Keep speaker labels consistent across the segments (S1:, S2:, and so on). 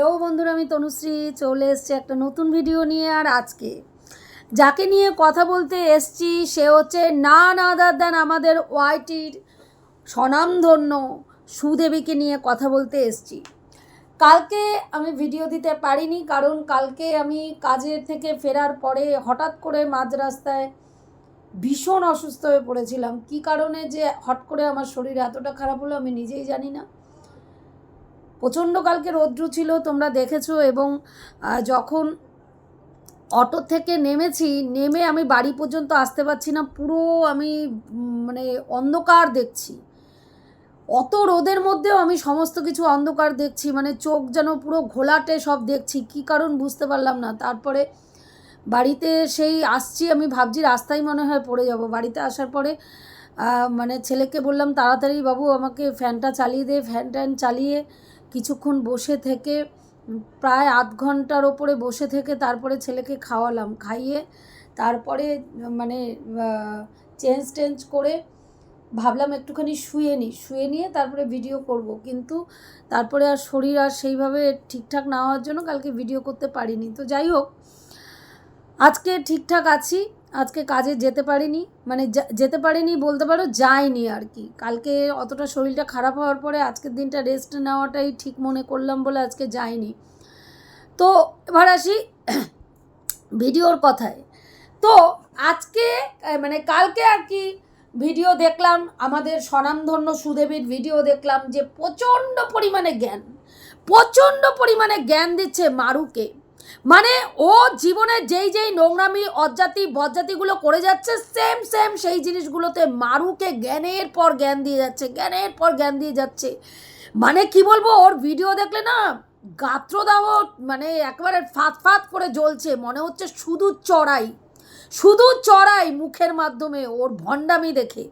S1: Hello বন্ধুরা, আমি তনুশ্রী। চলে এসছি একটা নতুন ভিডিও নিয়ে আর আজকে। যাকে নিয়ে কথা বলতে এসছি, সে হচ্ছে না না দেন আমাদের ওয়াইটির স্বনামধন্য সুদেবীকে নিয়ে কথা বলতে এসছি। কালকে আমি ভিডিও দিতে পারিনি, কারণ কালকে আমি কাজের থেকে ফেরার পরে হঠাৎ করে মাঝ রাস্তায় ভীষণ অসুস্থ হয়ে পড়েছিলাম। কি কারণে যে হট করে আমার শরীর এতটা খারাপ হলো আমি নিজেই জানি না। প্রচণ্ড কালকে রৌদ্র ছিল, তোমরা দেখেছ, এবং যখন অটো থেকে নেমেছি, নেমে আমি বাড়ি পর্যন্ত আসতে পারছি না, পুরো আমি মানে অন্ধকার দেখছি। অত রোদের মধ্যেও আমি সমস্ত কিছু অন্ধকার দেখছি মানে চোখ যেন পুরো ঘোলাটে সব দেখছি, কি কারণ বুঝতে পারলাম না। তারপরে বাড়িতে সেই আসছি, আমি ভাবছি রাস্তায় মনে হয় পড়ে যাব। বাড়িতে আসার পরে মানে ছেলেকে বললাম, তাড়াতাড়ি বাবু, আমাকে ফ্যানটা চালিয়ে দে, ফ্যান ট্যান চালিয়ে কিছুক্ষণ বসে থেকে, প্রায় আধ ঘণ্টার ওপরে বসে থেকে তারপরে ছেলেকে খাওয়ালাম। খাইয়ে তারপরে মানে চেঞ্জ টেঞ্জ করে ভাবলাম একটুখানি শুয়ে নিই। শুয়ে নিয়ে তারপরে ভিডিও করব। কিন্তু তারপরে আর শরীর আর সেইভাবে ঠিকঠাক না হওয়ার জন্য কালকে ভিডিও করতে পারিনি। তো যাই হোক, আজকে ঠিকঠাক আছি। আজকে কাজে যেতে পারিনি মানে যেতে পারিনি বলতে পারো, যাইনি আর কি। কালকে অতটা শরীরটা খারাপ হওয়ার পরে আজকের দিনটা রেস্ট নেওয়াটাই ঠিক মনে করলাম বলে আজকে যাইনি। তো এবার আসি ভিডিওর কথায়। তো আজকে মানে কালকে আর কি ভিডিও দেখলাম, আমাদের স্বনামধন্য সুদেবীর ভিডিও দেখলাম যে প্রচণ্ড পরিমাণে জ্ঞান, প্রচণ্ড পরিমাণে জ্ঞান দিচ্ছে মারুকে। মানে ও জীবনে যেই যেই নোংরামি, অজ্জাতি, বজ্জাতিগুলো করে যাচ্ছে সেম সেম সেই জিনিসগুলোতে মারুকে জ্ঞানের পর জ্ঞান দিয়ে যাচ্ছে, জ্ঞানের পর জ্ঞান দিয়ে যাচ্ছে। মানে কি বলব, ওর ভিডিও দেখলে না গাত্রদাহ মানে একবারে ফাত ফাঁত করে জ্বলছে, মনে হচ্ছে শুধু চড়াই শুধু চড়াই মুখের মাধ্যমে ওর ভণ্ডামি দেখে।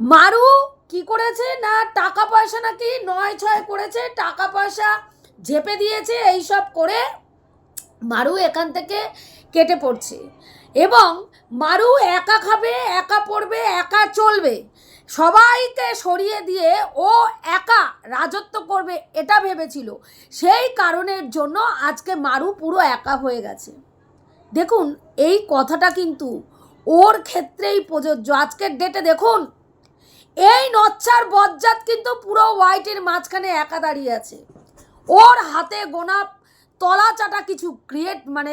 S1: মারু কি করেছে না, টাকা পয়সা নাকি নয় ছয় করেছে, টাকা পয়সা ঝেপে দিয়েছে এইসব করে মারু এখান থেকে কেটে পড়ছে। এবং মারু একা খাবে, একা পড়বে, একা চলবে। সবাইকে সরিয়ে দিয়ে ও একা রাজত্ব করবে এটা ভেবেছিল। সেই কারণের জন্য আজকে মারু পুরো একা হয়ে গেছে। দেখুন, এই কথাটা কিন্তু ওর ক্ষেত্রেই প্রযোজ্য। আজকের ডেটে দেখুন, এই নচ্ছার বজ্জাত কিন্তু পুরো হোয়াইটের মাঝখানে একা দাঁড়িয়ে আছে। ওর হাতে গোনা তলা চাটা কিছু ক্রিয়েট মানে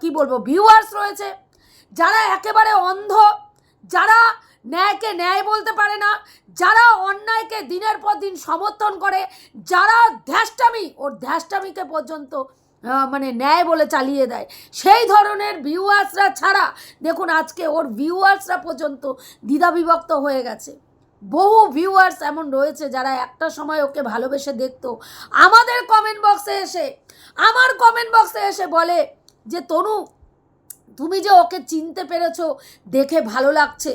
S1: কি বলব ভিউয়ার্স রয়েছে, যারা একেবারে অন্ধ, যারা ন্যায়কে ন্যায় বলতে পারে না, যারা অন্যায়কে দিনের পর দিন সমর্থন করে, যারা ধ্যাষ্টামি ওর ধ্যাষ্টামিকে পর্যন্ত মানে ন্যায় বলে চালিয়ে দেয়। সেই ধরনের ভিউয়ার্সরা ছাড়া, দেখুন আজকে ওর ভিউয়ার্সরা পর্যন্ত দ্বিধাবিভক্ত হয়ে গেছে। বহু ভিউয়ার্স এমন রয়েছে যারা একটা সময় ওকে ভালোবেসে দেখতো। আমাদের কমেন্ট বক্সে এসে, আমার কমেন্ট বক্সে এসে বলে যে, তনু, তুমি যে ওকে চিনতে পেরেছ, দেখে ভালো লাগছে।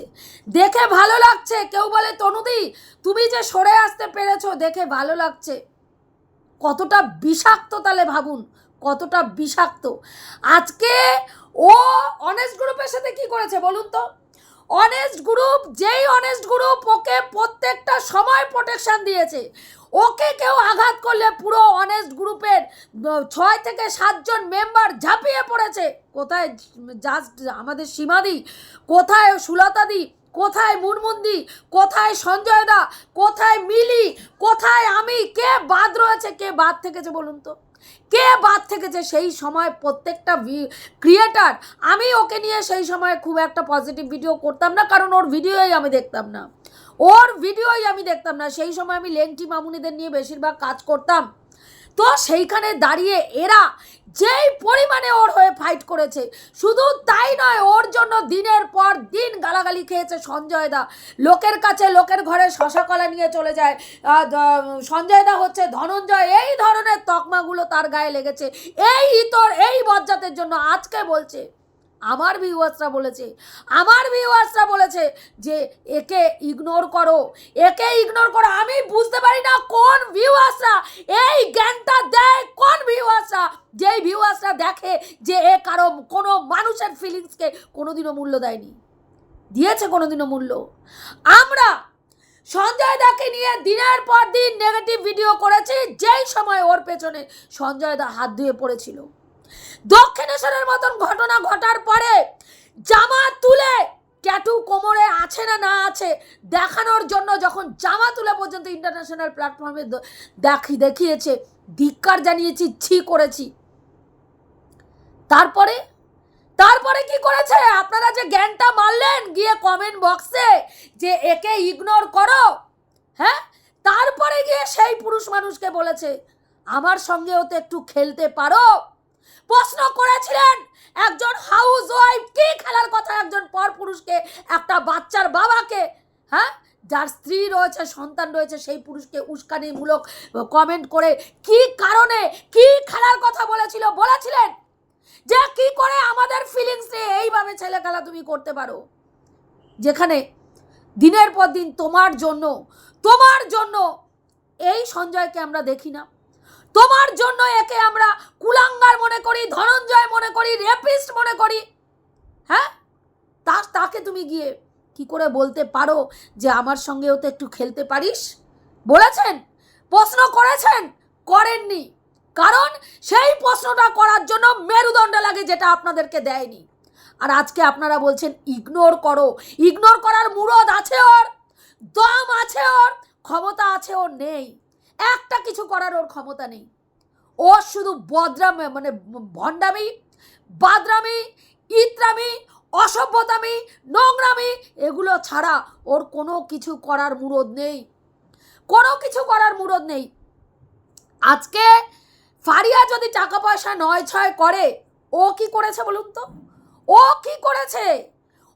S1: দেখে ভালো লাগছে? কেউ বলে তনুদি তুমি যে সরে আসতে পেরেছ, দেখে ভালো লাগছে। কতটা বিষাক্ত তাহলে ভাবুন, কতটা বিষাক্ত। আজকে ও অনেস্ট গ্রুপের সাথে কি করেছে বলুন তো? অনেস্ট গ্রুপ যেই অনেস্ট গ্রুপ ওকে প্রত্যেকটা সময় প্রোটেকশন দিয়েছে। ওকে কেউ আঘাত করলে পুরো অনেস্ট গ্রুপের ছয় থেকে সাতজন মেম্বার ঝাঁপিয়ে পড়েছে। কোথায় জাস্ট আমাদের সীমাদি? কোথায় সুলতাদি? কোথায় মুনমুন্দি? কোথায় সঞ্জয় দা কোথায় মিলি? কোথায় আমি? কে বাদ রয়েছে? কে বাদ থেকেছে বলুন তো? কে বাদ থেকেছে সেই সময় প্রত্যেকটা ক্রিয়েটার আমি ওকে নিয়ে সেই সময় খুব একটা পজিটিভ ভিডিও করতাম না, কারণ ওর ভিডিওই আমি দেখতাম না। ওর ভিডিওই আমি দেখতাম না। সেই সময় আমি লেংটি মামুনিদের নিয়ে বেশিরভাগ কাজ করতাম। তো সেইখানে দাঁড়িয়ে এরা যেই পরিমাণে ওর হয়ে ফাইট করেছে, শুধু তাই নয়, ওর জন্য দিনের পর দিন গালাগালি খেয়েছে সঞ্জয় দা। লোকের কাছে লোকের ঘরে শশা কলা নিয়ে চলে যায়। সঞ্জয় দা হচ্ছে ধনঞ্জয়, এই ধরনের তকমাগুলো তার গায়ে লেগেছে। এই ইতর, এই বজ্জাতের জন্য আজকে বলছে আমার ভিউয়ার্সরা বলেছে, আমার ভিউয়ার্সরা বলেছে যে একে ইগনোর করো, একে ইগনোর করো। আমি বুঝতে পারি না কোন ভিউয়ার্সরা এই জ্ঞানটা দেয়, কোন ভিউয়ার্সরা যেই ভিউয়ার্সরা দেখে যে এ কারও, কোনো মানুষের ফিলিংসকে কোনোদিনও মূল্য দেয়নি। দিয়েছে কোনোদিনও মূল্য। আমরা সঞ্জয় দাকে নিয়ে দিনের পর দিন নেগেটিভ ভিডিও করেছি, যেই সময় ওর পেছনে সঞ্জয় দা হাত ধুয়ে পড়েছিল। দক্ষিণেশ্বরের মতন ঘটনা ঘটার পরে জামা তুলে ট্যাটু কোমরে আছে না না আছে দেখানোর জন্য যখন জামা তুলে পর্যন্ত ইন্টারন্যাশনাল প্ল্যাটফর্মে দেখি দেখিয়েছে, ধিক্কার জানিয়েছি, ছি করেছি। তারপরে? তারপরে কি করেছে? আপনারা যে জ্ঞানটা মারলেন গিয়ে কমেন্ট বক্সে যে একে ইগনোর করো হ্যাঁ? তারপরে গিয়ে সেই পুরুষ মানুষকে বলেছে, আমার সঙ্গেও তো একটু খেলতে পারো প্রশ্ন করেছিলেন একজন হাউস ওয়াইফ কি খেলার কথা একজন পর পুরুষকে, একটা বাচ্চার বাবাকে হ্যাঁ? যার স্ত্রী রয়েছে, সন্তান রয়েছে, সেই পুরুষকে উস্কানিমূলক কমেন্ট করে কি কারণে, কি খেলার কথা বলেছিল, বলেছিলেন? যে কি করে আমাদের ফিলিংস নিয়ে এইভাবে ছেলে খেলা তুমি করতে পারো? যেখানে দিনের পর দিন তোমার জন্য তোমার জন্য এই সঞ্জয়কে আমরা দেখি না। তোমার জন্য একে আমরা কুলাঙ্গার মনে করি, ধনঞ্জয় মনে করি রেপিস্ট মনে করি হ্যাঁ? তা তাকে তুমি গিয়ে কি করে বলতে পারো যে আমার সঙ্গেও তো একটু খেলতে পারিস? বলেছেন? প্রশ্ন করেছেন? করেননি। কারণ সেই প্রশ্নটা করার জন্য মেরুদণ্ড লাগে যেটা আপনাদেরকে দেয়নি। আর আজকে আপনারা বলছেন ইগনোর করো। ইগনোর করার মুরদ আছে ওর, দম আছে ওর, ক্ষমতা আছে ওর নেই। একটা কিছু করার ওর ক্ষমতা নেই। ও শুধু বদরামে মানে ভণ্ডামি, বাদরামি, ইতরামি অসভ্যতামি, নোংরামি, এগুলো ছাড়া ওর কোনো কিছু করার মুরদ নেই। কোনো কিছু করার মুরদ নেই। আজকে ফারিয়া যদি টাকা পয়সা নয় ছয় করে, ও কি করেছে বলুন তো? ও কি করেছে?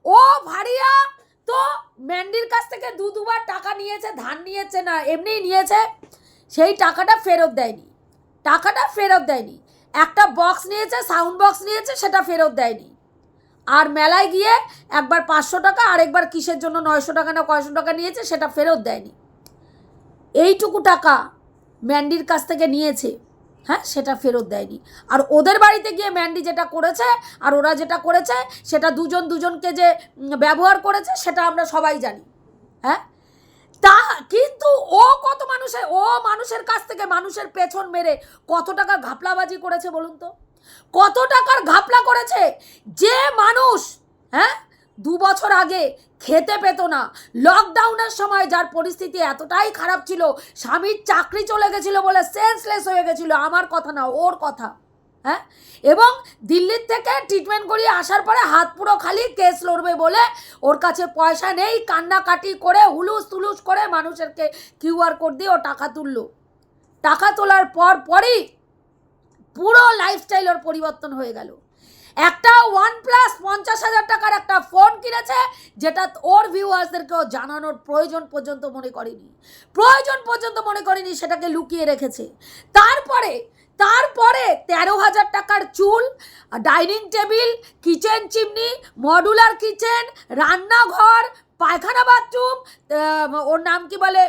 S1: ও ভারিয়া তো ম্যান্ডির কাছ থেকে দু দুবার টাকা নিয়েছে ধান নিয়েছে না, এমনিই নিয়েছে। সেই টাকাটা ফেরত দেয়নি। টাকাটা ফেরত দেয়নি। একটা বক্স নিয়েছে সাউন্ড বক্স নিয়েছে, সেটা ফেরত দেয়নি। আর মেলায় গিয়ে একবার পাঁচশো টাকা আর একবার কিসের জন্য নয়শো টাকা না কয়শো টাকা নিয়েছে সেটা ফেরত দেয়নি। এইটুকু টাকা ম্যান্ডির কাছ থেকে নিয়েছে হ্যাঁ সেটা ফেরত দেয়নি। আর ওদের বাড়িতে গিয়ে ম্যান্ডি যেটা করেছে আর ওরা যেটা করেছে, সেটা দুজন দুজনকে যে ব্যবহার করেছে, সেটা আমরা সবাই জানি হ্যাঁ? তা কিন্তু ও কত মানুষের, ও মানুষের কাছ থেকে মানুষের পেছন মেরে কত টাকা ঘাপলাবাজি করেছে বলুন তো? কত টাকার ঘাপলা করেছে? যে মানুষ হ্যাঁ দু বছর আগে খেতে পেতো না লকডাউনের সময় যার পরিস্থিতি এতটাই খারাপ ছিল, স্বামীর চাকরি চলে গেছিল বলে সেন্সলেস হয়ে গেছিল, আমার কথা না, ওর কথা হ্যাঁ? এবং দিল্লির থেকে ট্রিটমেন্ট করিয়ে আসার পরে হাত পুরো খালি কেস লড়বে বলে ওর কাছে পয়সা নেই, কান্নাকাটি করে হুলুস তুলুস করে মানুষেরকে কিউআর কোড দিয়ে ও টাকা তুললো। টাকা তোলার পর পরই পুরো লাইফস্টাইল ওর পরিবর্তন হয়ে গেল। একটা ওয়ান প্লাস পঞ্চাশ হাজার টাকার একটা ফোন কিনেছে, যেটা ওর ভিউয়ার্সদেরকেও জানানোর প্রয়োজন পর্যন্ত মনে করেনি। প্রয়োজন পর্যন্ত মনে করেনি সেটাকে লুকিয়ে রেখেছে। তারপরে তারপরে তেরো হাজার টাকার চুল dining table kitchen chimney modular kitchen রান্নাঘর, পায়খানা বাথরুম ওর নাম কি বলে?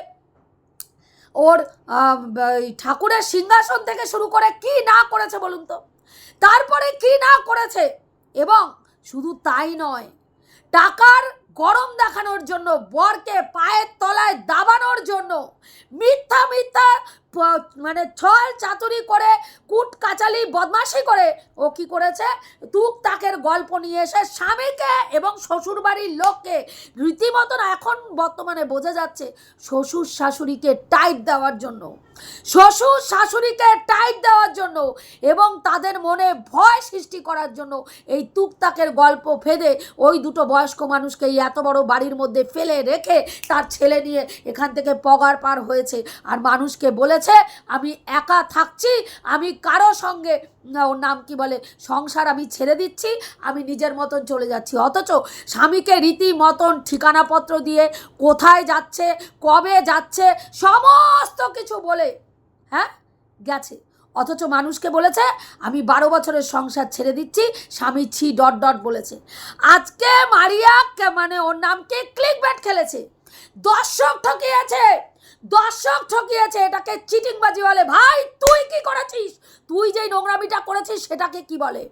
S1: ওর ঠাকুরের সিংহাসন থেকে শুরু করে কি না করেছে বলুন তো? তারপরে কি না করেছে? এবং শুধু তাই নয়, টাকার গরম দেখানোর জন্য, বরকে পায়ের তলায় দাবানোর জন্য, মিথ্যা মিথ্যা মানে ছয় চাতুরি করে, কুট কাচালি বদমাশি করে, ও কি করেছে? তুক তাকের গল্প নিয়ে এসে স্বামীকে এবং শ্বশুরবাড়ির লোককে রীতিমতন এখন বর্তমানে বোঝা যাচ্ছে শ্বশুর শাশুড়িকে টাইট দেওয়ার জন্য। শ্বশুর শাশুড়িকে টাইট দেওয়ার জন্য এবং তাদের মনে ভয় সৃষ্টি করার জন্য এই তুকতাকের গল্প ফেদে ওই দুটো বয়স্ক মানুষকে এই এত বড় বাড়ির মধ্যে ফেলে রেখে তার ছেলে নিয়ে এখান থেকে পগার পার হয়েছে। আর মানুষকে বলেছে, আমি একা থাকছি, আমি কারও সঙ্গে ওর নাম কি বলে? সংসার আমি ছেড়ে দিচ্ছি, আমি নিজের মতন চলে যাচ্ছি। অথচ স্বামীকে রীতি মতন ঠিকানাপত্র দিয়ে কোথায় যাচ্ছে, কবে যাচ্ছে, সমস্ত কিছু বলে হ্যাঁ? গেছে। অথচ মানুষকে বলেছে, আমি বারো বছরের সংসার ছেড়ে দিচ্ছি, স্বামী ছি ডট ডট বলেছে। আজকে মারিয়া মানে ওর নামকে ক্লিক ব্যাট খেলেছে। দর্শক ঠকিয়েছে। দর্শক ঠকিয়েছে, এটাকে চিটিংবাজি বলে। ভাই, তুই কি করেছিস? তুই যেই নোংরামিটা করেছিস, সেটাকে কি বলে?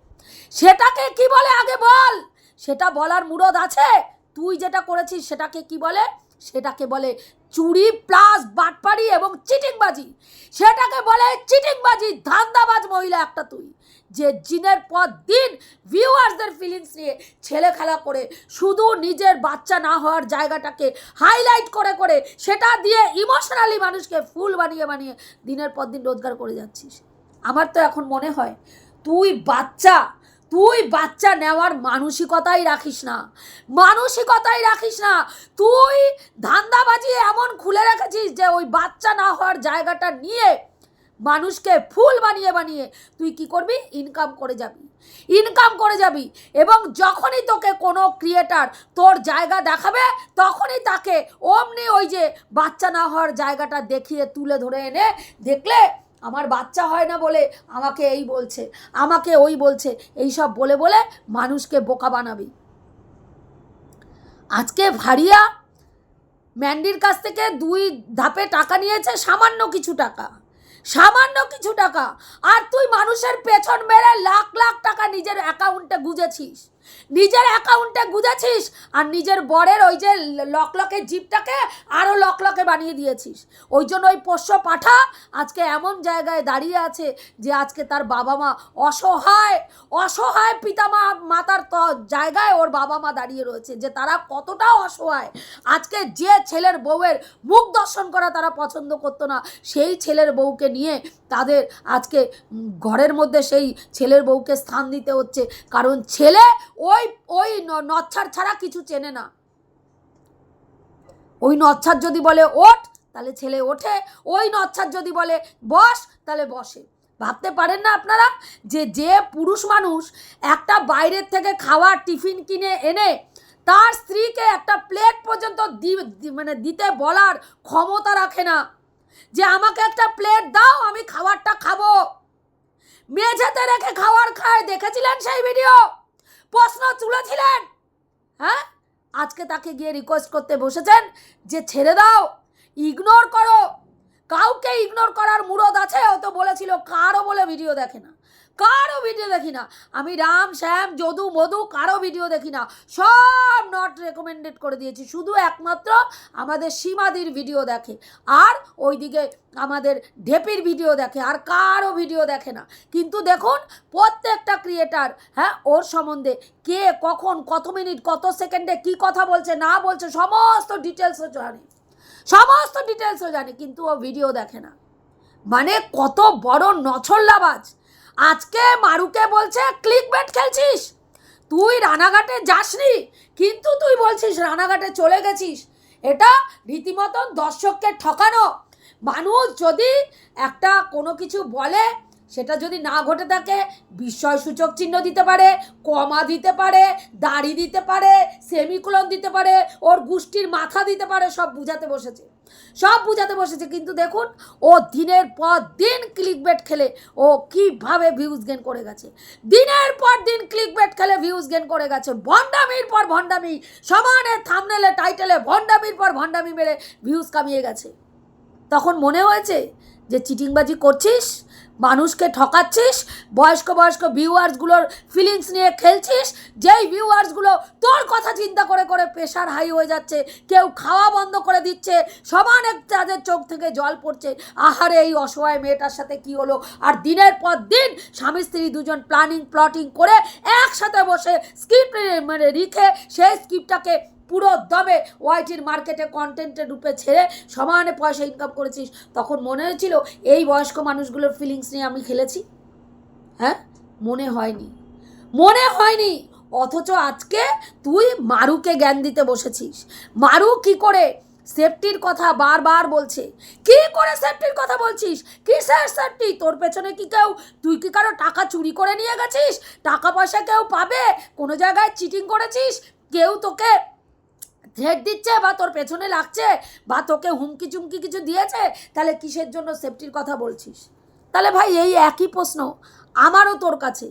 S1: সেটাকে কি বলে আগে বল? সেটা বলার মুরদ আছে? তুই যেটা করেছিস, সেটাকে কি বলে? সেটাকে বলে চুরি প্লাস বাটপাড়ি এবং চিটিংবাজি। সেটাকে বলে চিটিংবাজি, ধান্দাবাজ মহিলা একটা তুই। যে দিনের পর দিন ভিউয়ার্সদের ফিলিংস নিয়ে ছেলে খেলা করে, শুধু নিজের বাচ্চা না হওয়ার জায়গাটাকে হাইলাইট করে করে সেটা দিয়ে ইমোশনালি মানুষকে ফুল বানিয়ে বানিয়ে দিনের পর দিন রোজগার করে যাচ্ছিস। আমার তো এখন মনে হয়, তুই বাচ্চা তুই বাচ্চা নেওয়ার মানসিকতাই রাখিস না। মানসিকতাই রাখিস না। তুই ধান্দাবাজি এমন খুলে রেখেছিস যে ওই বাচ্চা না হওয়ার জায়গাটা নিয়ে মানুষকে ফুল বানিয়ে বানিয়ে তুই কি করবি? ইনকাম করে যাবি। ইনকাম করে যাবি এবং যখনই তোকে কোনো ক্রিয়েটার তোর জায়গা দেখাবে, তখনই তাকে অমনি ওই যে বাচ্চা না হওয়ার জায়গাটা দেখিয়ে তুলে ধরে এনে দেখলে আমার বাচ্চা হয় না বলে আমাকে এই বলছে, আমাকে ওই বলছে, এই সব বলে বলে মানুষকে বোকা বানাবি। আজকে ভারিয়া ম্যান্ডির কাছ থেকে দুই ধাপে টাকা নিয়েছে, সামান্য কিছু টাকা। সামান্য কিছু টাকা। আর তুই মানুষের পেছন মেরে লাখ লাখ টাকা নিজের অ্যাকাউন্টে গুজেছিস। নিজের অ্যাকাউন্টে গুজেছিস আর নিজের বরের ওই যে লকলকের জিপটাকে আরও লকলকে বানিয়ে দিয়েছিস। ওই জন্য ওই পোষ্য পাঠা আজকে এমন জায়গায় দাঁড়িয়ে আছে যে আজকে তার বাবা মা অসহায় অসহায় পিতা মা মাতার ত জায়গায় ওর বাবা মা দাঁড়িয়ে রয়েছে যে তারা কতটা অসহায়। আজকে যে ছেলের বউয়ের মুখ দর্শন করা তারা পছন্দ করতো না, সেই ছেলের বউকে নিয়ে তাদের আজকে ঘরের মধ্যে সেই ছেলের বউকে স্থান দিতে হচ্ছে। কারণ ছেলে ওই ওই নচ্ছার ছাড়া কিছু চেনে না। ওই নচ্ছার যদি বলে ওঠ, তাহলে ছেলে ওঠে। ওই নচ্ছার যদি বলে বস, তাহলে বসে। ভাবতে পারেন না আপনারা যে যে পুরুষ মানুষ একটা বাইরের থেকে খাওয়ার টিফিন কিনে এনে তার স্ত্রীকে একটা প্লেট পর্যন্ত দি- মানে দিতে বলার ক্ষমতা রাখে না। যে, আমাকে একটা প্লেট দাও, আমি খাবারটা খাব। মেঝেতে রেখে খাবার খায়, দেখেছিলেন সেই ভিডিও? প্রশ্ন তুলেছিলেন। হ্যাঁ? আজকে তাকে গিয়ে রিকোয়েস্ট করতে বসেছেন যে ছেড়ে দাও ইগনোর করো। কাউকে ইগনোর করার মুরদ আছে, ও তো বলেছিল, কারও বলে ভিডিও দেখে না। কারও ভিডিও দেখি না। আমি রাম, শ্যাম, যদু, মধু, কারও ভিডিও দেখি না। সব নট রেকমেন্ডেড করে দিয়েছি। শুধু একমাত্র আমাদের সীমাদির ভিডিও দেখে। আর ওইদিকে আমাদের ঢেপির ভিডিও দেখে। আর কারও ভিডিও দেখে না। কিন্তু দেখুন, প্রত্যেকটা ক্রিয়েটার হ্যাঁ ওর সম্বন্ধে কে কখন, কত মিনিট কত সেকেন্ডে কি কথা বলছে, না বলছে, সমস্ত ডিটেলসও জানে। সমস্ত ডিটেলসও জানে, কিন্তু ও ভিডিও দেখে না। মানে কত বড় নছল্লাবাজ আজকে মারুকে বলছে ক্লিক বেট খেলছিস? তুই রানাঘাটে যাসনি? কিন্তু তুই বলছিস রানাঘাটে চলে গেছিস। এটা রীতিমতন দর্শককে ঠকানো। মানুষ যদি একটা কোনো কিছু বলে সেটা যদি না ঘটে থাকে বিস্ময় সূচক চিহ্ন দিতে পারে, কমা দিতে পারে, দাড়ি দিতে পারে, সেমিকুলন দিতে পারে, ওর গোষ্ঠীর মাথা দিতে পারে, সব বুঝাতে বসেছে। সব বুঝাতে বসেছে, কিন্তু দেখুন, ও দিনের পর দিন ক্লিক বেট খেলে, ও কীভাবে ভিউজ গেন করে গেছে। দিনের পর দিন ক্লিক বেট খেলে ভিউজ গেন করে গেছে। ভণ্ডামির পর ভণ্ডামি, সমানে থামনেলে টাইটেলে ভণ্ডামির পর ভণ্ডামি মেরে ভিউজ কামিয়ে গেছে। তখন মনে হয়েছে যে, চিটিংবাজি করছিস? মানুষকে ঠকাচ্ছিস, বয়স্ক বয়স্ক ভিউয়ার্সগুলোর ফিলিংস নিয়ে খেলছিস, যেই ভিউয়ার্সগুলো তোর কথা চিন্তা করে করে প্রেশার হাই হয়ে যাচ্ছে, কেউ খাওয়া বন্ধ করে দিচ্ছে, সমানে তাদের চোখ থেকে জল পড়ছে, আহারে এই অসহায় মেয়েটার সাথে কি হলো? আর দিনের পর দিন স্বামী স্ত্রী দুজন প্ল্যানিং প্লটিং করে একসাথে বসে স্ক্রিপ্ট মানে লিখে সেই স্ক্রিপ্টটাকে পুরো দমে ওয়াইটির মার্কেটে কন্টেন্টের রূপে ছেড়ে সমানে পয়সা ইনকাম করেছিস, তখন মনে হয়েছিল এই বয়স্ক মানুষগুলোর ফিলিংস নিয়ে আমি খেলেছি? হ্যাঁ? মনে হয়নি। মনে হয়নি! অথচ আজকে তুই মারুকে জ্ঞান দিতে বসেছিস। মারু কি করে সেফটির কথা বারবার বলছে? কি করে সেফটির কথা বলছিস? কিসের সেফটি তোর পেছনে কি কেউ, তুই কি কারও টাকা চুরি করে নিয়ে গেছিস? টাকা পয়সা কেউ পাবে? কোনো জায়গায় চিটিং করেছিস? কেউ তোকে থ্রেট দিচ্ছে বা তোর পেছনে লাগছে বা তোকে হুমকি চুমকি কিছু দিয়েছে, তাহলে কিসের জন্য সেফটির কথা বলছিস? তাহলে ভাই এই একই প্রশ্ন আমারও তোর কাছে।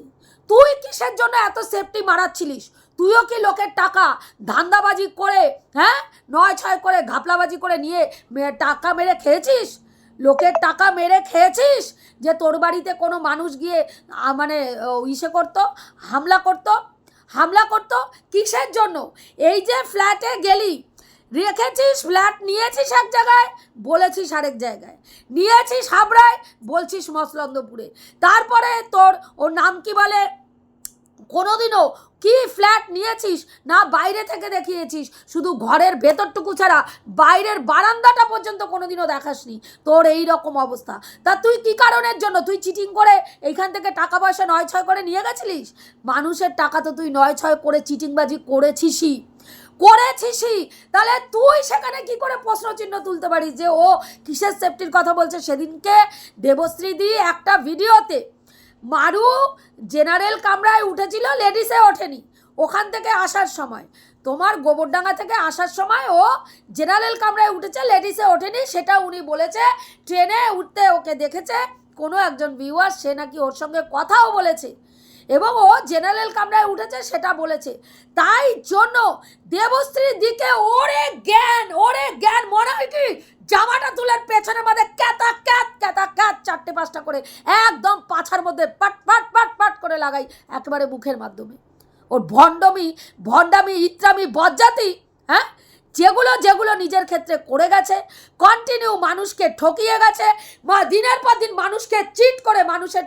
S1: তুই কিসের জন্য এত সেফটি মারাচ্ছিলিস? তুইও কি লোকের টাকা ধান্দাবাজি করে হ্যাঁ? নয় ছয় করে ঘাপলাবাজি করে নিয়ে টাকা মেরে খেয়েছিস? লোকের টাকা মেরে খেয়েছিস যে তোর বাড়িতে কোনো মানুষ গিয়ে মানে ইসে করতো, হামলা করতো? হামলা করতো কিসের জন্য? এই যে ফ্ল্যাটে গেলি, রেখেছিস ফ্ল্যাট, নিয়েছিস এক জায়গায়, বলেছিস আরেক জায়গায়। নিয়েছিস হাবড়ায়, বলছিস মসলন্দপুরে। তারপরে তোর, ওর নাম কি বলে? কোনোদিনও কি ফ্ল্যাট নিয়েছিস না বাইরে থেকে দেখিয়েছিস? শুধু ঘরের ভেতরটুকু ছাড়া বাইরের বারান্দাটা পর্যন্ত কোনোদিনও দেখাসনি। তোর এই রকম অবস্থা। তা তুই কি কারণের জন্য? তুই চিটিং করে এইখান থেকে টাকা পয়সা নয় ছয় করে নিয়ে গেছিলিস? মানুষের টাকা তো তুই নয় ছয় করে চিটিংবাজি করেছিসই। করেছিসই। তাহলে তুই সেখানে কি করে প্রশ্ন চিহ্ন তুলতে পারিস যে ও কিসের সেফটির কথা বলছে? সেদিনকে দেবশ্রী দি একটা ভিডিওতে মারু জেনারেল কামরায় উঠেছিল লেডিসে ওঠেনি। ওখান থেকে আসার সময়, তোমার গোবরডাঙ্গা থেকে আসার সময় ও জেনারেল কামরায় উঠেছে লেডিসে ওঠেনি, সেটা উনি বলেছে। ট্রেনে উঠতে ওকে দেখেছে, কোনো একজন ভিউয়ার সে নাকি ওর সঙ্গে কথাও বলেছে। এবং ও জেনারেল কামরায় উঠেছে, সেটা বলেছে। তাই জন্য দেবশ্রীর দিকে ওরে জ্ঞান ওরে জ্ঞান মনে হয় কি জামাটা তুলে পেছনের মধ্যে ক্যাতা, ক্যাত ক্যাতা, ক্যাত চারটে পাঁচটা করে একদম পাছার মধ্যে পাট পাট পাট পাট করে লাগাই একেবারে মুখের মাধ্যমে। ওর ভণ্ডমি, ভণ্ডামি, ইত্রামি, বজ্জাতি হ্যাঁ? যেগুলো যেগুলো নিজের ক্ষেত্রে করে গেছে কন্টিনিউ মানুষকে ঠকিয়ে গেছে দিনের পর দিন মানুষকে চিট করে মানুষের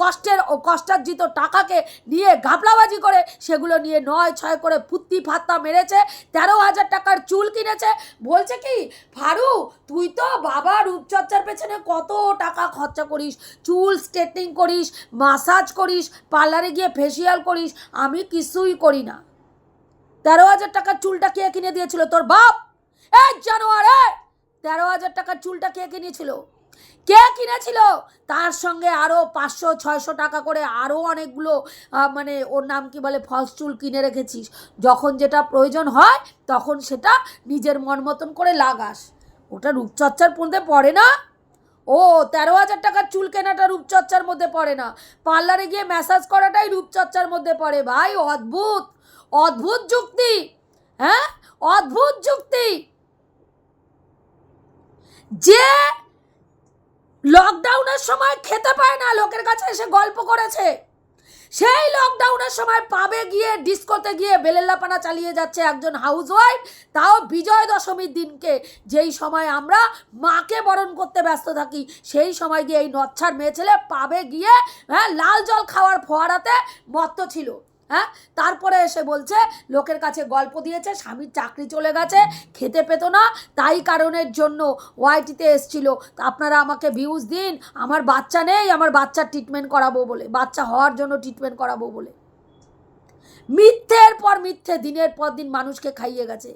S1: কষ্টের, ও, কষ্টার্জিত টাকাকে নিয়ে ঘাপলাবাজি করে, সেগুলো নিয়ে নয় ছয় করে ফুত্তি ফাত্তা মেরেছে, তেরো হাজার টাকার চুল কিনেছে। বলছে কি, ফারু, তুই তো বাবা রূপচর্চার পেছনে কত টাকা খরচা করিস, চুল স্ট্রেটনিং করিস মাসাজ করিস পার্লারে গিয়ে ফেসিয়াল করিস, আমি কিছুই করি না। তেরো হাজার টাকার চুলটা কে কিনে দিয়েছিল? তোর বাপ? এই জানোয়ারে তেরো হাজার টাকার চুলটা কে কিনেছিল? কে কিনেছিল? তার সঙ্গে আরও পাঁচশো, ছয়শো টাকা করে আরও অনেকগুলো মানে ওর নাম কি বলে ফলস চুল কিনে রেখেছিস। যখন যেটা প্রয়োজন হয়, তখন সেটা নিজের মন মতন করে লাগাস। ওটা রূপচর্চার মধ্যে পড়ে না? ও, তেরো হাজার টাকার চুল কেনাটা রূপচর্চার মধ্যে পড়ে না। পার্লারে গিয়ে ম্যাসাজ করাটাই রূপচর্চার মধ্যে পড়ে। ভাই, অদ্ভুত! অদ্ভুত যুক্তি হ্যাঁ? অদ্ভুত যুক্তি। যে লকডাউনের সময় খেতে পায় না, লোকের কাছে এসে গল্প করেছে, সেই লকডাউনের সময় পাবে গিয়ে ডিস্কোতে গিয়ে বেলেল্লাপানা চালিয়ে যাচ্ছে একজন হাউসওয়াইফ তাও বিজয় দশমীর দিনকে। যেই সময় আমরা মাকে বরণ করতে ব্যস্ত থাকি, সেই সময় গিয়ে এই নচ্ছার মেয়ে ছেলে পাবে গিয়ে হ্যাঁ লাল জল খাওয়ার ফোয়ারাতে মত্ত ছিল। হ্যাঁ? তারপরে এসে বলছে, লোকের কাছে গল্প দিয়েছে, স্বামীর চাকরি চলে গেছে, খেতে পেতো না, তাই কারণের জন্য ওয়াইটিতে এসছিল। তা আপনারা আমাকে ভিউজ দিন, আমার বাচ্চা নেই, আমার বাচ্চার ট্রিটমেন্ট করাবো বলে, বাচ্চা হওয়ার জন্য ট্রিটমেন্ট করাবো বলে। মিথ্যের পর মিথ্যে, দিনের পর দিন মানুষকে খাইয়ে গেছে।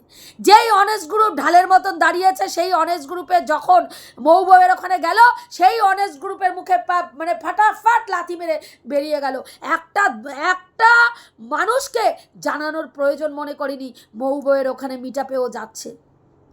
S1: যেই অনেস্ট গ্রুপ ঢালের মতন দাঁড়িয়েছে, সেই অনেস্ট গ্রুপে যখন মৌবউয়ের ওখানে গেল, সেই অনেস্ট গ্রুপের মুখে মানে ফাটাফাট লাথি মেরে বেরিয়ে গেল। একটা একটা মানুষকে জানানোর প্রয়োজন মনে করিনি মৌবউয়ের ওখানে মিটাপেও যাচ্ছে।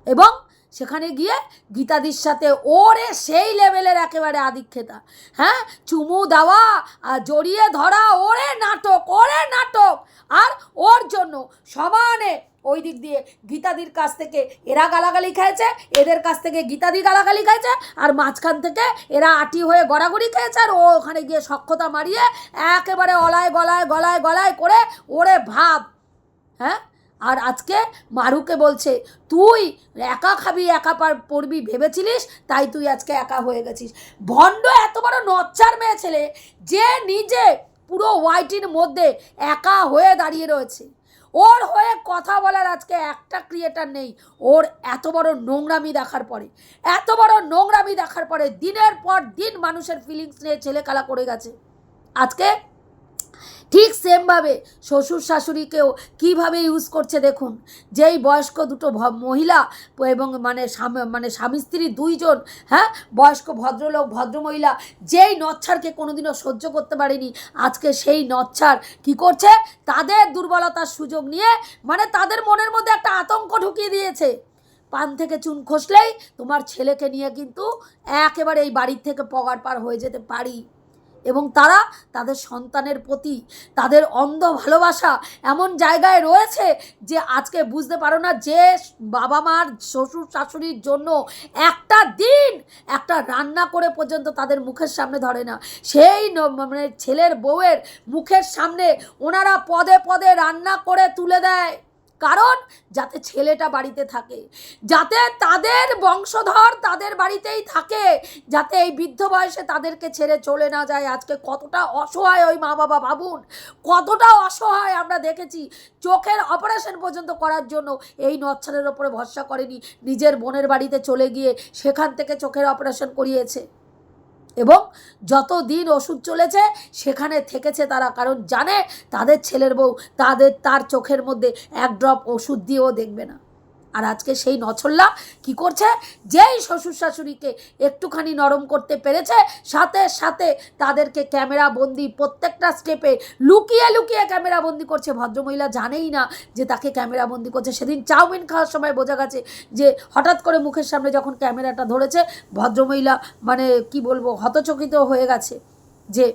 S1: এবং সেখানে গিয়ে গীতাদির সাথে ওরে সেই লেভেলের একেবারে আদিক্ষেতা। হ্যাঁ? চুমু দেওয়া আর জড়িয়ে ধরা, ওরে নাটক ওরে নাটক। আর ওর জন্য সমানে ওই দিক দিয়ে গীতাদির কাছ থেকে এরা গালাগালি খেয়েছে, এদের কাছ থেকে গীতাদি গালাগালি খেয়েছে, আর মাঝখান থেকে এরা আটি হয়ে গড়াগড়ি খেয়েছে, আর ও ওখানে গিয়ে সক্ষতা মারিয়ে একেবারে অলায় গলায় গলায় গলায় করে ওরে ভাব। হ্যাঁ? আর আজকে মারুকে বলছে, তুই একা খাবি, একা পার পড়বি, ভেবেছিলিস? তাই তুই আজকে একা হয়ে গেছিস। ভণ্ড এত বড় নচ্চার মেয়ে ছেলে, যে নিজে পুরো ওয়াইটির মধ্যে একা হয়ে দাঁড়িয়ে রয়েছে। ওর হয়ে কথা বলার আজকে একটা ক্রিয়েটার নেই। ওর এত বড় নোংরামি দেখার পরে, এত বড় নোংরামি দেখার পরে দিনের পর দিন মানুষের ফিলিংস নিয়ে ছেলে খেলা করে গেছে। আজকে ঠিক সেমভাবে শ্বশুর শাশুড়িকেও কীভাবে ইউজ করছে দেখুন। যেই বয়স্ক দুটো মহিলা এবং মানে মানে স্বামী স্ত্রী দুইজন হ্যাঁ? বয়স্ক ভদ্রলোক, ভদ্রমহিলা, যেই নচ্ছারকে কোনোদিনও সহ্য করতে পারেনি, আজকে সেই নচ্ছার কি করছে? তাদের দুর্বলতার সুযোগ নিয়ে মানে তাদের মনের মধ্যে একটা আতঙ্ক ঢুকিয়ে দিয়েছে। পান থেকে চুন খসলেই তোমার ছেলেকে নিয়ে কিন্তু একেবারে এই বাড়ির থেকে পগার পার হয়ে যেতে পারি। এবং তারা তাদের সন্তানের প্রতি তাদের অন্ধ ভালোবাসা এমন জায়গায় রয়েছে যে আজকে বুঝতে পারো না যে বাবা মার শ্বশুর শাশুড়ির জন্য একটা দিন একটা রান্না করে পর্যন্ত তাদের মুখের সামনে ধরে না। সেই মানে ছেলের বউয়ের মুখের সামনে ওনারা পদে পদে রান্না করে তুলে দেয়। কারণ যাতে ছেলেটা বাড়িতে থাকে, যাতে তাদের বংশধর তাদের বাড়িতেই থাকে, যাতে এই বৃদ্ধ বয়সে তাদেরকে ছেড়ে চলে না যায়। আজকে কতটা অসহায় ওই মা বাবা ভাবুন কতটা অসহায় আমরা দেখেছি চোখের অপারেশন পর্যন্ত করার জন্য এই নচ্ছারের ওপরে ভরসা করেনি। নিজের বোনের বাড়িতে চলে গিয়ে সেখান থেকে চোখের অপারেশন করিয়েছে। এবং যত দিন ওষুধ চলেছে, সেখানে থেকেছে তারা। কারণ জানে তাদের ছেলের বউ, তাদের, তার চোখের মধ্যে এক ড্রপ ওষুধ দিয়েও দেখবে না। আর আজকে সেই নছল্লা কি করছে? যেই শ্বশুর শাশুড়িকে একটুখানি নরম করতে পেরেছে, সাথে সাথে তাদেরকে ক্যামেরা বন্দি প্রত্যেকটা স্টেপে লুকিয়ে লুকিয়ে ক্যামেরা বন্দি করছে। ভদ্রমহিলা জানেই না যে তাকে ক্যামেরা বন্দি করছে। সেদিন চাউমিন খাওয়ার সময় বোঝা গেছে যে হঠাৎ করে মুখের সামনে যখন ক্যামেরাটা ধরেছে, ভদ্রমহিলা মানে কি বলব, হতচকিত হয়ে গেছে যে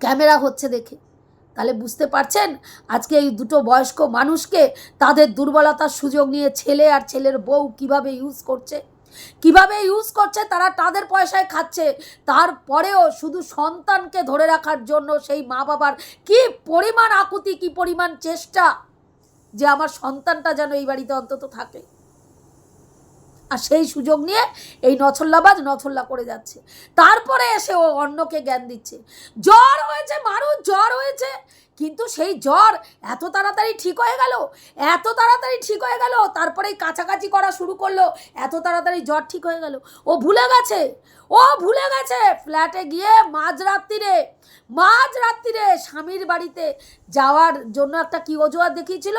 S1: ক্যামেরা হচ্ছে দেখে। তাহলে বুঝতে পারছেন? আজকে এই দুটো বয়স্ক মানুষকে তাদের দুর্বলতার সুযোগ নিয়ে ছেলে আর ছেলের বউ কীভাবে ইউজ করছে? কীভাবে ইউজ করছে? তারা তাদের পয়সায় খাচ্ছে। তারপরেও শুধু সন্তানকে ধরে রাখার জন্য সেই মা বাবার কি পরিমাণ আকুতি, কি পরিমাণ চেষ্টা যে আমার সন্তানটা যেন এই বাড়িতে অন্তত থাকে? আর সেই সুযোগ নিয়ে এই নথল্লাবাদ নথল্লা করে যাচ্ছে। তারপরে এসে ও অন্যকে জ্ঞান দিচ্ছে। জ্বর হয়েছে মানুষ জ্বর হয়েছে। কিন্তু সেই জ্বর এত তাড়াতাড়ি ঠিক হয়ে গেল? এত তাড়াতাড়ি ঠিক হয়ে গেল? তারপরেই কাছাকাছি করা শুরু করল, এত তাড়াতাড়ি জ্বর ঠিক হয়ে গেল। ও ভুলে গেছে, ও ভুলে গেছে। ফ্ল্যাটে গিয়ে মাঝরাত্রিরে মাঝরাত্রিরে স্বামীর বাড়িতে যাওয়ার জন্য একটা কি অজুহাত দেখিয়েছিল?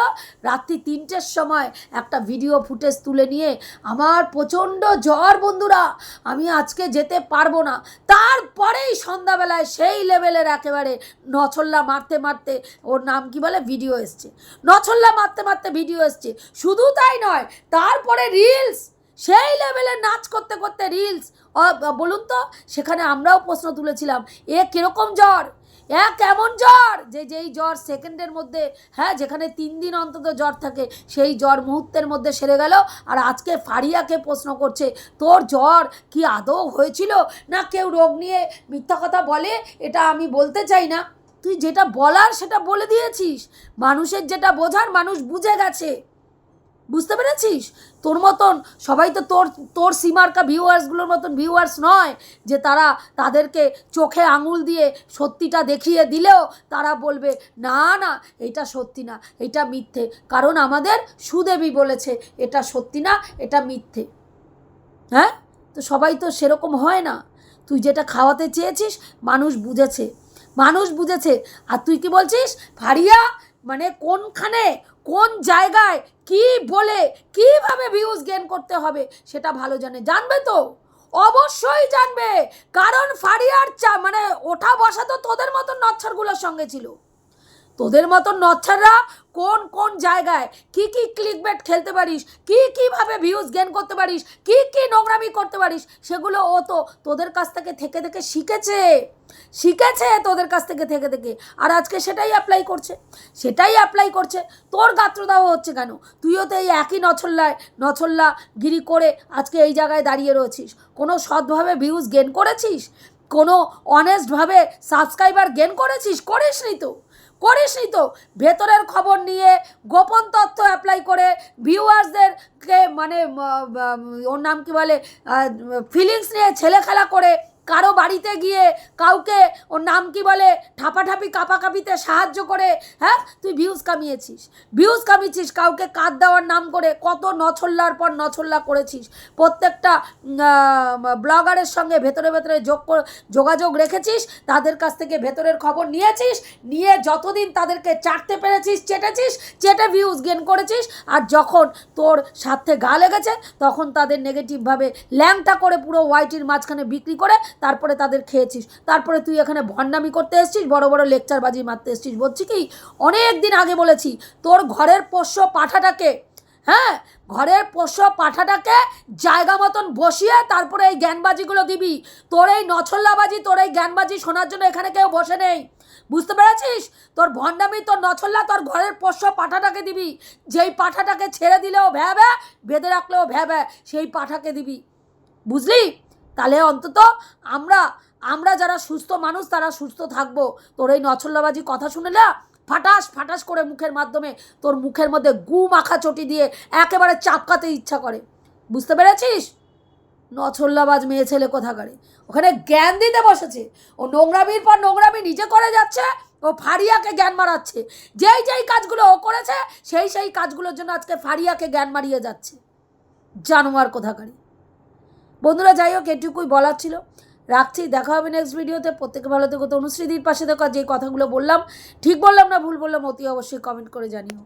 S1: রাত্রি তিনটের সময় একটা ভিডিও ফুটেজ তুলে নিয়ে, আমার প্রচণ্ড জ্বর বন্ধুরা, আমি আজকে যেতে পারব না। তারপরেই সন্ধ্যাবেলায় সেই লেভেলের একেবারে নছল্লা মারতে মারতে ওর নাম কি বলে? ভিডিও এসছে। নছল্লা মারতে মারতে ভিডিও এসছে। শুধু তাই নয়, তারপরে রিলস সেই লেভেলে নাচ করতে করতে রিলস বলুন তো, সেখানে আমরাও প্রশ্ন তুলেছিলাম, এ কীরকম জ্বর? এ কেমন জ্বর? যে, যেই জ্বর সেকেন্ডের মধ্যে হ্যাঁ যেখানে তিন দিন অন্তত জ্বর থাকে, সেই জ্বর মুহূর্তের মধ্যে সেরে গেল। আর আজকে ফারিয়াকে প্রশ্ন করছে, তোর জ্বর কি আদৌ হয়েছিল? না কেউ রোগ নিয়ে মিথ্যা কথা বলে? এটা আমি বলতে চাই না। তুই যেটা বলার সেটা বলে দিয়েছিস। মানুষের যেটা বোঝার মানুষ বুঝে গেছে। বুঝতে পেরেছিস? তোর মতন সবাই তো তোর তোর সীমার্কা ভিউয়ার্সগুলোর মতন ভিউয়ার্স নয় যে তারা তাদেরকে চোখে আঙুল দিয়ে সত্যিটা দেখিয়ে দিলেও তারা বলবে, না না, এটা সত্যি না, এটা মিথ্যে। কারণ আমাদের সুদেবী বলেছে, এটা সত্যি না, এটা মিথ্যে। হ্যাঁ? তো সবাই তো সেরকম হয় না। তুই যেটা খাওয়াতে চেয়েছিস, মানুষ বুঝেছে। মানুষ বুঝেছে। আর তুই কি বলছিস? ফারিয়া মানে কোনখানে, কোন জায়গায় কি বলে, কীভাবে ভিউজ গেন করতে হবে, সেটা ভালো জানে। জানবে তো? অবশ্যই জানবে। কারণ ফারিয়ার চা মানে ওঠা বসা তো তোদের মতন নচ্ছরগুলোর সঙ্গে ছিল। তোদের মতন নচ্ছাররা কোন কোন জায়গায় কি কি ক্লিক বেট খেলতে পারিস, কি কীভাবে ভিউজ গেন করতে পারিস, কি কি নোংরামি করতে পারিস, সেগুলো ও তো তোদের কাছ থেকে থেকে থেকে শিখেছে। শিখেছে তোদের কাছ থেকে থেকে থেকে। আর আজকে সেটাই অ্যাপ্লাই করছে। সেটাই অ্যাপ্লাই করছে। তোর গাত্রদাহ হচ্ছে কেন? তুইও তো এই একই নছল্লায় নছল্লা গিরি করে আজকে এই জায়গায় দাঁড়িয়ে রয়েছিস। কোনো সৎভাবে ভিউজ গেন করেছিস? কোনো অনেস্টভাবে সাবস্ক্রাইবার গেন করেছিস? করিস নি তো। করিসনি তো। ভেতরের খবর নিয়ে গোপন তথ্য অ্যাপ্লাই করে ভিউয়ার্সদেরকে মানে ওর নাম কি বলে ফিলিংস নিয়ে ছেলে খেলা করে কারও বাড়িতে গিয়ে কাউকে ওর নাম কি বলে ঠাপাঠাপি কাপাকাপিতে সাহায্য করে হ্যাঁ? তুই ভিউজ কামিয়েছিস। ভিউজ কামিয়েছিস, কাউকে কাঁদ দেওয়ার নাম করে কত নছল্লার পর নছল্লা করেছিস। প্রত্যেকটা ব্লগারের সঙ্গে ভেতরে ভেতরে যোগ যোগাযোগ রেখেছিস, তাদের কাছ থেকে ভেতরের খবর নিয়েছিস, নিয়ে যতদিন তাদেরকে চাটতে পেরেছিস, চেটেছিস, চেটে ভিউজ গেন করেছিস, আর যখন তোর সাথে গা লেগেছে, তখন তাদের নেগেটিভভাবে ল্যাংটা করে পুরো ওয়াইটির মাঝখানে বিক্রি করে তারপরে তাদের খেয়েছিস। তারপরে তুই এখানে ভণ্ডামি করতে এসছিস, বড় বড় লেকচারবাজি মারতে এসছিস। বলছি কি, অনেক দিন আগে বলেছি, তোর ঘরের পোষ্য পাঠাটাকে হ্যাঁ ঘরের পোষ্য পাঠাটাকে জায়গা মতন বসিয়ে তারপরে এই জ্ঞানবাজিগুলো দিবি। তোর এই নছল্লাবাজি, তোর এই জ্ঞানবাজি শোনার জন্য এখানে কেউ বসে নেই। বুঝতে পেরেছিস? তোর ভণ্ডামি, তোর নছল্লা, তোর ঘরের পোষ্য পাঠাটাকে দিবি। যেই পাঠাটাকে ছেড়ে দিলেও ভ্যা ভ্যা বেঁধে রাখলেও ভ্যা ভ্যা সেই পাঠাকে দিবি। বুঝলি? তাহলে অন্তত আমরা আমরা যারা সুস্থ মানুষ, তারা সুস্থ থাকব। তোর এই নছল্লাবাজি কথা শুনে না, ফাটাস ফাটাস করে মুখের মাধ্যমে, তোর মুখের মধ্যে গু মাখা চটি দিয়ে একেবারে চাপকাতে ইচ্ছা করে। বুঝতে পেরেছিস? নছল্লাবাজ মেয়ে ছেলে কোথাকারে? ওখানে জ্ঞান দিতে বসেছে। ও নোংরামির পর নোংরামি নিজে করে যাচ্ছে, ও ফারিয়াকে জ্ঞান মারাচ্ছে। যেই যেই কাজগুলো ও করেছে, সেই সেই কাজগুলোর জন্য আজকে ফারিয়াকে জ্ঞান মারিয়ে যাচ্ছে। জানোয়ার কোথাকারে? বন্ধুরা যাই হোক এটুকুই বলার ছিল। রাখছি, দেখা হবে নেক্সট ভিডিওতে প্রত্যেকে ভালো থেকো। তো অনুশ্রীদির পাশে দেখো যে কথাগুলো বললাম, ঠিক বললাম না, ভুল বললাম, অতি অবশ্যই কমেন্ট করে জানিও।